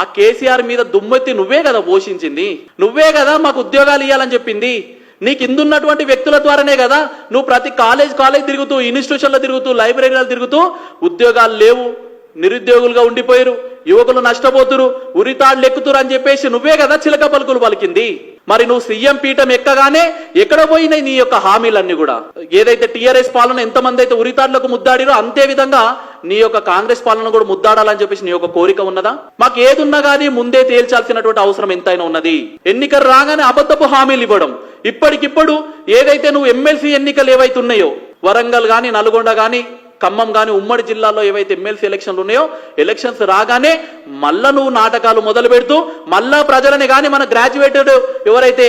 ఆ కేసీఆర్ మీద దుమ్మెత్తి నువ్వే కదా పోషించింది. నువ్వే కదా మాకు ఉద్యోగాలు ఇవ్వాలని చెప్పింది. నీకు ఇందున్నటువంటి వ్యక్తుల ద్వారానే కదా నువ్వు ప్రతి కాలేజ్ కాలేజ్ తిరుగుతూ ఇన్స్టిట్యూషన్లో తిరుగుతూ లైబ్రరీలో తిరుగుతూ ఉద్యోగాలు లేవు. నిరుద్యోగులుగా ఉండిపోయారు. యువకులు నష్టపోతురు. ఉరితాళ్ళు ఎక్కుతురు అని చెప్పేసి నువ్వే కదా చిలక పలుకులు పలికింది. మరి నువ్వు సీఎం పీఠం ఎక్కగానే ఎక్కడ పోయినాయి నీ యొక్క హామీలన్నీ కూడా? ఏదైతే టీఆర్ఎస్ పాలన ఎంతమంది అయితే ఉరితాళ్ళకు ముద్దాడిరో అంతే విధంగా నీ యొక్క కాంగ్రెస్ పాలన కూడా ముద్దాడాలని చెప్పేసి నీ యొక్క కోరిక ఉన్నదా? మాకు ఏదున్నా కానీ ముందే తేల్చాల్సినటువంటి అవసరం ఎంతైనా ఉన్నది. ఎన్నికలు రాగానే అబద్ధపు హామీలు ఇవ్వడం. ఇప్పటికిప్పుడు ఏదైతే నువ్వు ఎమ్మెల్సీ ఎన్నికలు ఏవైతే ఉన్నాయో వరంగల్ గాని నల్గొండ గాని ఖమ్మం కానీ ఉమ్మడి జిల్లాలో ఏవైతే ఎమ్మెల్సీ ఎలక్షన్లు ఉన్నాయో ఎలక్షన్స్ రాగానే మళ్ళా నువ్వు నాటకాలు మొదలు పెడుతూ మళ్ళా ప్రజలని కానీ మన గ్రాడ్యుయేటెడ్ ఎవరైతే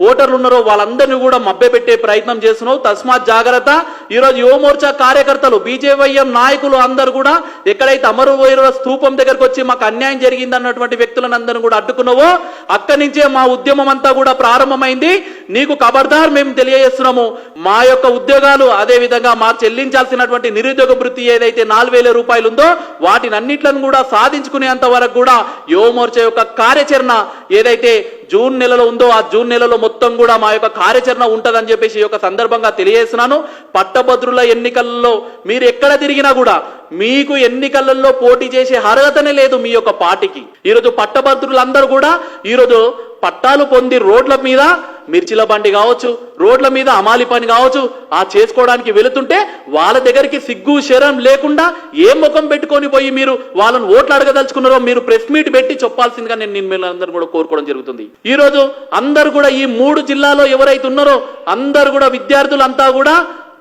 ఓటర్లు ఉన్నారో వాళ్ళందరినీ కూడా మభ్యపెట్టే ప్రయత్నం చేస్తున్నావు. తస్మాత్ జాగ్రత్త. ఈరోజు యువమోర్చా కార్యకర్తలు బీజేవైఎం నాయకులు అందరూ కూడా ఎక్కడైతే అమరవీరుల స్తూపం దగ్గరకు వచ్చి మాకు అన్యాయం జరిగింది అన్నటువంటి వ్యక్తులను అందరూ కూడా అడ్డుకున్నావో అక్కడి నుంచే మా ఉద్యమం అంతా కూడా ప్రారంభమైంది. నీకు ఖబర్దార్ మేము తెలియజేస్తున్నాము. మా యొక్క ఉద్యోగాలు అదే విధంగా మాకు చెల్లించాల్సినటువంటి నిరుద్యోగ వృత్తి ఏదైతే నాలుగు వేల రూపాయలు ఉందో వాటిని అన్నిట్లను కూడా సాధించుకునేంత వరకు కూడా యువమోర్చా యొక్క కార్యాచరణ ఏదైతే జూన్ నెలలో ఉందో ఆ జూన్ నెలలో మొత్తం కూడా మా యొక్క కార్యాచరణ ఉంటదని చెప్పేసి ఈ యొక్క సందర్భంగా తెలియజేస్తున్నాను. పట్ట పట్టభద్రుల ఎన్నికల్లో మీరు ఎక్కడ తిరిగినా కూడా మీకు ఎన్నికలలో పోటీ చేసే అర్హతనే లేదు మీ యొక్క పార్టీకి. ఈరోజు పట్టభద్రులందరూ కూడా ఈరోజు పట్టాలు పొంది రోడ్ల మీద మిర్చిల బండి కావచ్చు రోడ్ల మీద అమాలి పని కావచ్చు ఆ చేసుకోవడానికి వెళుతుంటే వాళ్ళ దగ్గరికి సిగ్గు శరం లేకుండా ఏ ముఖం పెట్టుకొని పోయి మీరు వాళ్ళని ఓట్లు అడగదలుచుకున్నారో మీరు ప్రెస్ మీట్ పెట్టి చెప్పాల్సిందిగా నేను నేను అందరూ కూడా కోరుకోవడం జరుగుతుంది. ఈ రోజు అందరు కూడా ఈ మూడు జిల్లాలో ఎవరైతే ఉన్నారో అందరు కూడా విద్యార్థులంతా కూడా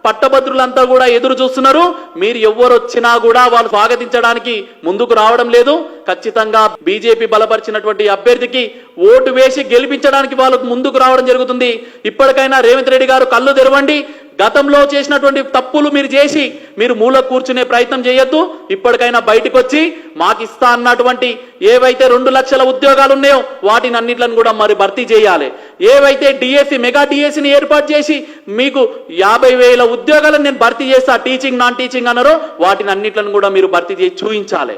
పట్టభద్రులంతా కూడా ఎదురు చూస్తున్నారు. మీరు ఎవరు వచ్చినా కూడా వాళ్ళు స్వాగతించడానికి ముందుకు రావడం లేదు. ఖచ్చితంగా బీజేపీ బలపరిచినటువంటి అభ్యర్థికి ఓటు వేసి గెలిపించడానికి వాళ్ళకు ముందుకు రావడం జరుగుతుంది. ఇప్పటికైనా రేవంత్ రెడ్డి గారు కళ్ళు తెరవండి. గతంలో చేసినటువంటి తప్పులు మీరు చేసి మీరు మూల కూర్చునే ప్రయత్నం చేయొద్దు. ఇప్పటికైనా బయటకు వచ్చి మాకు ఇస్తా అన్నటువంటి ఏవైతే రెండు లక్షల ఉద్యోగాలు ఉన్నాయో వాటిని అన్నిట్లను కూడా మరి భర్తీ చేయాలి. ఏవైతే డిఎస్సి మెగా డిఎస్సిని ఏర్పాటు చేసి మీకు యాభై వేల ఉద్యోగాలను నేను భర్తీ చేస్తా టీచింగ్ నాన్ టీచింగ్ అన్నారో వాటిని అన్నిట్లను కూడా మీరు భర్తీ చేసి చూపించాలి